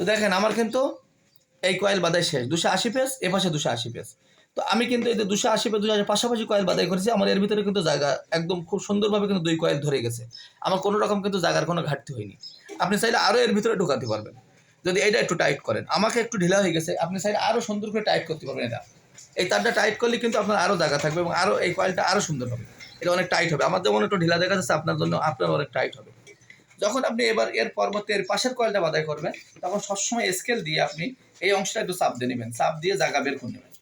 তো দেখেন, আমার কিন্তু এই কয়েল বাদাই শেষ। দুশো আশি পেস এ পাশে দুশো আশি পেস তো আমি কিন্তু এই যে দুশো আশি পেস দুশো আশি পাশাপাশি কয়েল বাদাই করেছি, আমার এর ভিতরে কিন্তু জায়গা একদম খুব সুন্দরভাবে কিন্তু দুই কয়েল ধরে গেছে। আমার কোনো রকম কিন্তু জায়গার কোনো ঘাটতি হয়নি। আপনি চাইলে আরও এর ভিতরে ঢোকাতে পারবেন। যদি এটা একটু টাইট করেন। আমাকে একটু ঢিলা হয়ে গেছে, আপনি চাইলে আরও সুন্দর করে টাইট করতে পারবেন এটা। এই তারটা টাইট করলে কিন্তু আপনার আরও জায়গা থাকবে এবং আরও এই কয়েলটা আরও সুন্দর হবে। এটা অনেক টাইট হবে। আমার যেমন একটু ঢিলা দেখা যাচ্ছে, আপনার জন্য আপনার অনেক টাইট হবে। যখন আপনি এবার এর পরবর্তী, এর পাশের কয়েলটা বাদাই করবেন, তখন সবসময় স্কেল দিয়ে আপনি এই অংশটা একটু চাপ দিয়ে নেবেন। চাপ দিয়ে জায়গা বের করে নেবেন।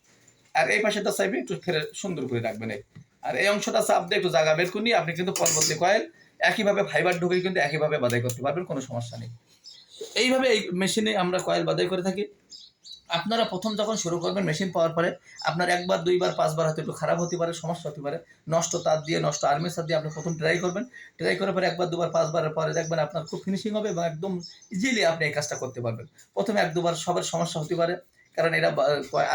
আর এই পাশেটা চাইবে একটু ফেরে সুন্দর করে রাখবেন আর এই অংশটা চাপ দিয়ে একটু জায়গা বের করে আপনি কিন্তু পরবর্তী কয়েল একইভাবে ফাইবার ঢুকে কিন্তু একইভাবে বাদাই করতে পারবেন, কোনো সমস্যা নেই। এইভাবে এই মেশিনে আমরা কয়েল বাদাই করে থাকি। আপনারা প্রথম যখন শুরু করবেন মেশিন পাওয়ার পরে, আপনার একবার, দুইবার, পাঁচবার হয়তো একটু খারাপ হতে পারে, সমস্যা হতে পারে। নষ্ট তার দিয়ে, নষ্ট আর্মিসার দিয়ে আপনি প্রথম ট্রাই করবেন। ট্রাই করার পরে একবার, দুবার পাঁচবারের পরে দেখবেন আপনার খুব ফিনিশিং হবে এবং একদম ইজিলি আপনি এই কাজটা করতে পারবেন। প্রথমে এক, দুবার সবার সমস্যা হতে পারে। কারণ এটা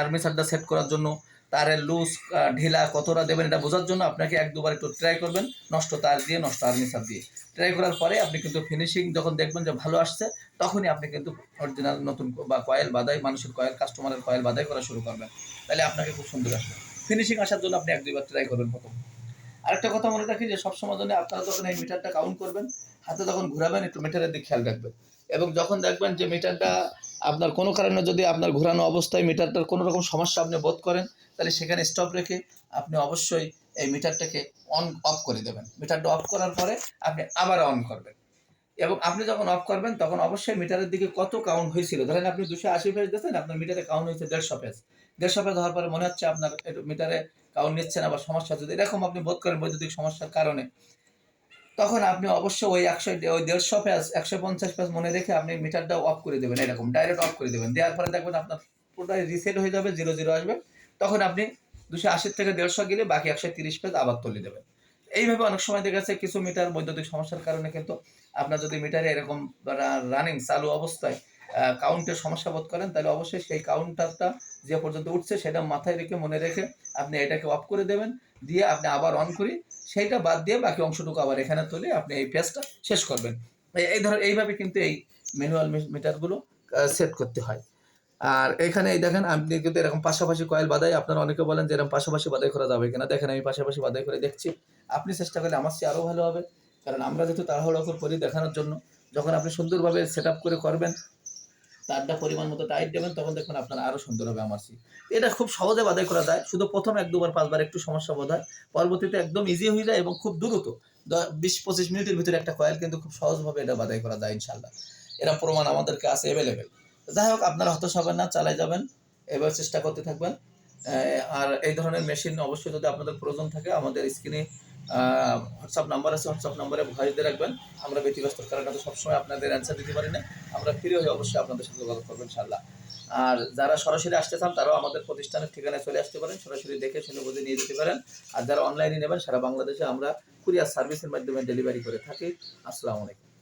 আর্মিসারটা সেট করার জন্য, তারের লুজ ঢিলা কতটা দেবেন এটা বোঝার জন্য আপনাকে এক দুবার একটু ট্রাই করবেন, নষ্ট তার দিয়ে, নষ্ট আর্মিসার দিয়ে। ট্রাই করার পরে আপনি কিন্তু ফিনিশিং যখন দেখবেন যে ভালো আসছে, তখনই আপনি কিন্তু অরিজিনাল নতুন বা কয়েল বাদাই, মানুষের কয়েল কাস্টমারের কয়েল বাদাই করা শুরু করবেন। তাহলে আপনাকে খুব সুন্দর আসবে। ফিনিশিং আসার জন্য আপনি এক দুইবার ট্রাই করবেন প্রথম। আরেকটা কথা মনে রাখি যে সবসময় জন্য আপনারা যখন এই মিটারটা কাউন্ট করবেন, হাতে যখন ঘুরাবেন, একটু মিটারের দিকে খেয়াল রাখবেন। এবং যখন দেখবেন যে মিটারটা আপনার কোনো কারণে যদি আপনার ঘোরানো অবস্থায় মিটারটার কোনো রকম সমস্যা আপনি বোধ করেন, তাহলে সেখানে স্টপ রেখে আপনি অবশ্যই এই মিটারটাকে অন অফ করে দেবেন। মিটারটা অফ করার পরে আপনি আবার অন করবেন। এবং আপনি যখন অফ করবেন, তখন অবশ্যই মিটারের দিকে কত কাউন্ট হয়েছিল? ধরেন আপনি দুশো আশি পেজ দিয়েছেন আপনার মিটারে কাউন্ট হয়েছে দেড়শো পেজ দেড়শো পেজ হওয়ার পরে মনে হচ্ছে আপনার মিটারে কাউন্ট নিচ্ছে না বা সমস্যা হচ্ছে। এরকম আপনি বোধ করেন বৈদ্যুতিক সমস্যার কারণে। তখন আপনি অবশ্যই ওই একশো ওই দেড়শো পেজ একশো পঞ্চাশ পেজ মনে রেখে আপনি মিটারটা অফ করে দেবেন, এরকম ডাইরেক্ট অফ করে দেবেন। দেওয়ার পরে দেখবেন আপনার পুরোটাই রিসেট হয়ে যাবে জিরো জিরো আসবে। তখন আপনি দুশো আশির থেকে দেড়শো গেলে বাকি একশো তিরিশ পেজ আবার তুলে দেবেন। এইভাবে অনেক সময় দেখা যাচ্ছে কিছু মিটার বৈদ্যুতিক সমস্যার কারণে কিন্তু আপনার যদি মিটারে এরকম রানিং চালু অবস্থায় কাউন্টের সমস্যা বোধ করেন, তাহলে অবশ্যই সেই কাউন্টারটা যে পর্যন্ত উঠছে সেটা মাথায় রেখে, মনে রেখে আপনি এটাকে অফ করে দেবেন। দিয়ে আপনি আবার অন করি সেইটা বাদ দিয়ে বাকি অংশটুকু আবার এখানে তুলে আপনি এই পেজটা শেষ করবেন। এই- ধর, এইভাবে কিন্তু এই ম্যানুয়াল মিটারগুলো সেট করতে হয়। আর এখানে এই দেখেন, আপনি কিন্তু এরকম পাশাপাশি কয়েল বাদাই, আপনারা অনেকে বলেন যে এরকম পাশাপাশি বাদাই করা যাবে কিনা। দেখেন, আমি পাশাপাশি বাদাই করে দেখছি। আপনি চেষ্টা করলে আমার চেয়ে আরও ভালো হবে। কারণ আমরা যেহেতু তাড়াহুড়ো করে দেখানোর জন্য, যখন আপনি সুন্দরভাবে সেট করে করবেন তারটা পরিমাণ মতো টাইট দেবেন, তখন দেখবেন আপনার আরও সুন্দর হবে আমার চেয়ে এটা খুব সহজে বাদাই করা যায়। শুধু প্রথম এক দুবার, পাঁচবার একটু সমস্যা বোধ হয়। পরবর্তীতে একদম ইজি হয়ে যায় এবং খুব দ্রুত বিশ পঁচিশ মিনিটের ভিতরে একটা কয়েল কিন্তু খুব সহজভাবে এটা বাদাই করা যায় ইনশাল্লাহ এরা প্রমাণ আমাদের কাছে অ্যাভেলেবেল যাই হোক, আপনারা হতাশ হবেন না চালাই যাবেন। এবার চেষ্টা করতে থাকবেন। আর এই ধরনের মেশিন অবশ্যই যদি আপনাদের প্রয়োজন থাকে, আমাদের স্ক্রিনে হোয়াটসঅ্যাপ নাম্বার আছে হোয়াটসঅ্যাপ নাম্বারে ভয় দিয়ে রাখবেন। আমরা ব্যতিব্যস্তর কারণে তো সবসময় আপনাদের অ্যান্সার দিতে পারি না। আমরা ফিরে হয়ে অবশ্যই আপনাদের সাথে যোগাযোগ করবেন ইনশাল্লাহ আর যারা সরাসরি আসতে চান, তারাও আমাদের প্রতিষ্ঠানের ঠিকানায় চলে আসতে পারেন। সরাসরি দেখে শুনে বুঝে নিয়ে যেতে পারেন। আর যারা অনলাইনে নেবেন, সারা বাংলাদেশে আমরা কুরিয়ার সার্ভিসের মাধ্যমে ডেলিভারি করে থাকি। আসসালামু আলাইকুম।